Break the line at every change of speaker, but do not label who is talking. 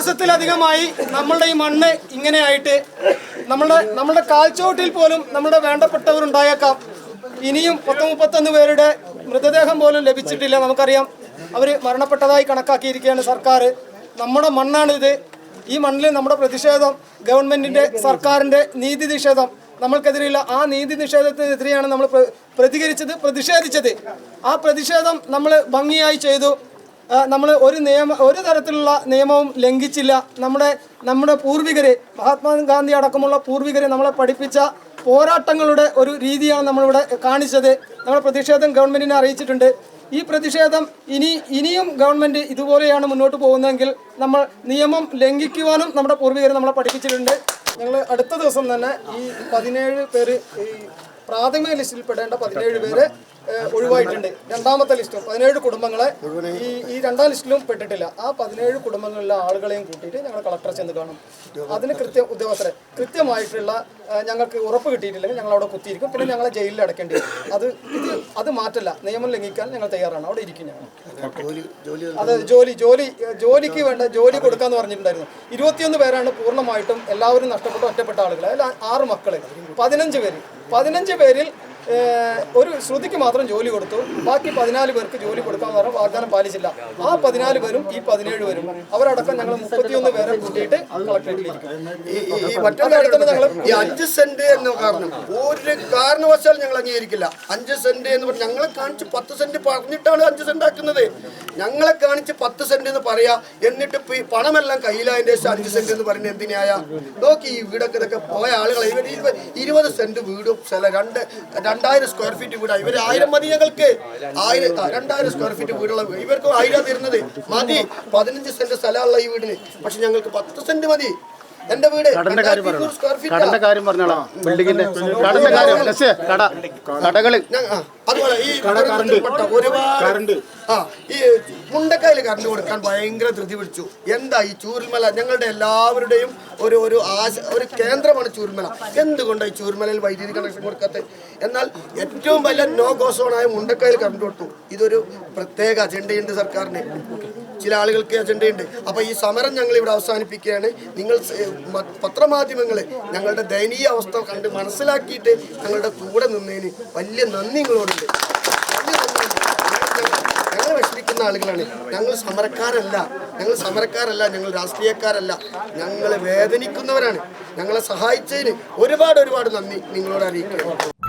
മാസത്തിലധികമായി നമ്മളുടെ ഈ മണ്ണ് ഇങ്ങനെയായിട്ട് നമ്മളുടെ നമ്മുടെ കാൽച്ചോട്ടിൽ പോലും നമ്മുടെ വേണ്ടപ്പെട്ടവരുണ്ടായേക്കാം. ഇനിയും പത്ത് മുപ്പത്തൊന്ന് പേരുടെ മൃതദേഹം പോലും ലഭിച്ചിട്ടില്ല. നമുക്കറിയാം അവർ മരണപ്പെട്ടതായി കണക്കാക്കിയിരിക്കുകയാണ് സർക്കാർ നമ്മുടെ മണ്ണാണിത്. ഈ മണ്ണിൽ നമ്മുടെ പ്രതിഷേധം ഗവൺമെന്റിന്റെ സർക്കാരിന്റെ നീതി നിഷേധം. നമ്മൾക്കെതിരെയുള്ള ആ നീതി നിഷേധത്തിനെതിരെയാണ് നമ്മൾ പ്ര- പ്രതികരിച്ചത് പ്രതിഷേധിച്ചത്. ആ പ്രതിഷേധം നമ്മൾ ഭംഗിയായി ചെയ്തു. നമ്മൾ ഒരു നിയമ ഒരു തരത്തിലുള്ള നിയമവും ലംഘിച്ചില്ല. നമ്മുടെ നമ്മുടെ പൂർവികരെ മഹാത്മാഗാന്ധി അടക്കമുള്ള പൂർവികരെ നമ്മളെ പഠിപ്പിച്ച പോരാട്ടങ്ങളുടെ ഒരു രീതിയാണ് നമ്മളിവിടെ കാണിച്ചത്. നമ്മൾ പ്രതിഷേധം ഗവൺമെന്റിനെ അറിയിച്ചിട്ടുണ്ട്. ഈ പ്രതിഷേധം ഇനി ഇനിയും ഗവൺമെന്റ് ഇതുപോലെയാണ് മുന്നോട്ട് പോകുന്നതെങ്കിൽ നമ്മൾ നിയമം ലംഘിക്കുവാനും നമ്മുടെ പൂർവികർ നമ്മളെ പഠിപ്പിച്ചിട്ടുണ്ട്. ഞങ്ങൾ അടുത്ത ദിവസം തന്നെ ഈ പതിനേഴ് പേര് ഈ പ്രാഥമിക ലിസ്റ്റിൽ പെടേണ്ട പതിനേഴ് പേര് ഒഴിവായിട്ടുണ്ട്. രണ്ടാമത്തെ ലിസ്റ്റും? പതിനേഴ് കുടുംബങ്ങളെ ഈ ഈ രണ്ടാം ലിസ്റ്റിലും പെട്ടിട്ടില്ല. ആ പതിനേഴ് കുടുംബങ്ങളിലെ ആളുകളെയും കൂട്ടിയിട്ട് ഞങ്ങൾ കളക്ടറെ ചെന്ന് കാണും. അതിന് കൃത്യ ഉദ്യോഗസ്ഥരെ കൃത്യമായിട്ടുള്ള ഞങ്ങൾക്ക് ഉറപ്പ് കിട്ടിയിട്ടില്ലെങ്കിൽ ഞങ്ങൾ അവിടെ കുത്തിയിരിക്കും. പിന്നെ ഞങ്ങളെ ജയിലിൽ അടക്കേണ്ടി വരും. അത് ഇത് അത് മാറ്റല്ല. നിയമം ലംഘിക്കാൻ ഞങ്ങൾ തയ്യാറാണ്. അവിടെ ഇരിക്കും ഞങ്ങൾ. അത് ജോലി ജോലി ജോലിക്ക് വേണ്ട ജോലി കൊടുക്കാന്ന് പറഞ്ഞിട്ടുണ്ടായിരുന്നു. ഇരുപത്തിയൊന്ന് പേരാണ് പൂർണമായിട്ടും എല്ലാവരും നഷ്ടപ്പെട്ട ഒറ്റപ്പെട്ട ആളുകൾ അതിൽ ആറ് മക്കൾ പതിനഞ്ച് പേര്. പതിനഞ്ച് പേരിൽ ഒരു ശ്രുതിക്ക് മാത്രം ജോലി കൊടുത്തു. ബാക്കി പതിനാല് പേർക്ക് ജോലി കൊടുക്കാന്ന് പറഞ്ഞാൽ വാഗ്ദാനം പാലിച്ചില്ല. ആ പതിനാല് പേരും ഈ പതിനേഴ് പേരും. അവരടക്കം ഞങ്ങൾ മുപ്പത്തിയൊന്ന് പേരെ കൂട്ടിയിട്ട്
ഈ- അഞ്ച് സെന്റ് എന്ന കാരണം. ഒരു കാരണവശാലും ഞങ്ങൾ അംഗീകരിക്കില്ല. അഞ്ച് സെന്റ് എന്ന് പറഞ്ഞു ഞങ്ങളെ കാണിച്ച് പത്ത് സെന്റ് പറഞ്ഞിട്ടാണ് അഞ്ച് സെന്റ് ആക്കുന്നത്. ഞങ്ങളെ കാണിച്ച് പത്ത് സെന്റ് എന്ന് പറയാ. എന്നിട്ട് ഈ പണമെല്ലാം കയ്യിലായതിന്റെ ശേഷം അഞ്ച് സെന്റ് എന്ന് പറയുന്നത് എന്തിനായ? നോക്കി ഈ വീടൊക്കെ ഇതൊക്കെ പോയ ആളുകളെ. ഇരുപത് സെന്റ് വീടും സ്ഥലം രണ്ട് രണ്ടായിരം സ്ക്വയർ ഫീറ്റ് വീടാണ് ഇവർ ആയിരം മതി ഞങ്ങൾക്ക്. ആയിരം രണ്ടായിരം സ്ക്വയർ ഫീറ്റ് വീടുള്ള വീട്. ഇവർക്ക് ആയിരം തരുന്നത് മതി. പതിനഞ്ച് സെന്റ് സ്ഥലമുള്ള ഈ വീടിന്. പക്ഷെ ഞങ്ങൾക്ക് പത്ത് സെന്റ് മതി. എന്റെ വീട്.
കടന്റെ കാര്യം
ഇരുന്നൂറ്
കടന്റെ കാര്യം പറഞ്ഞോളാം. ബിൽഡിങ്ങിന്റെ കടന്റെ കാര്യം കട
കടകൾ. അതുപോലെ ഈ ഒരുപാട് ആ ഈ മുണ്ടക്കായിൽ കറണ്ട് കൊടുക്കാൻ ഭയങ്കര ധൃതി പിടിച്ചു. എന്താ ഈ ചൂരുമല? ഞങ്ങളുടെ എല്ലാവരുടെയും ഒരു ഒരു ആശ ഒരു കേന്ദ്രമാണ് ചൂരുമല. എന്തുകൊണ്ടാണ് ഈ ചൂരുമലയിൽ വൈദ്യുതി കണക്ഷൻ കൊടുക്കാത്തത്? എന്നാൽ ഏറ്റവും വലിയ നോ ഗോസോണായ മുണ്ടക്കായിൽ കറണ്ട് കൊടുത്തു. ഇതൊരു പ്രത്യേക അജണ്ടയുണ്ട് സർക്കാരിന്. ചില ആളുകൾക്ക് അജണ്ടയുണ്ട് അപ്പോൾ ഈ സമരം ഞങ്ങൾ ഇവിടെ അവസാനിപ്പിക്കുകയാണ്. നിങ്ങൾ പത്രമാധ്യമങ്ങൾ ഞങ്ങളുടെ ദയനീയ അവസ്ഥ കണ്ട് മനസ്സിലാക്കിയിട്ട് ഞങ്ങളുടെ കൂടെ നിന്നതിന് വലിയ നന്ദി നിങ്ങളോടുണ്ട് ഞങ്ങൾ- വിഷമിക്കുന്ന ആളുകളാണ്. ഞങ്ങൾ സമരക്കാരല്ല. ഞങ്ങൾ സമരക്കാരല്ല. ഞങ്ങൾ രാഷ്ട്രീയക്കാരല്ല. ഞങ്ങൾ വേദനിക്കുന്നവരാണ്. ഞങ്ങളെ സഹായിച്ചതിന് ഒരുപാട് ഒരുപാട് നന്ദി നിങ്ങളോട് അറിയിക്കുകയാണ്.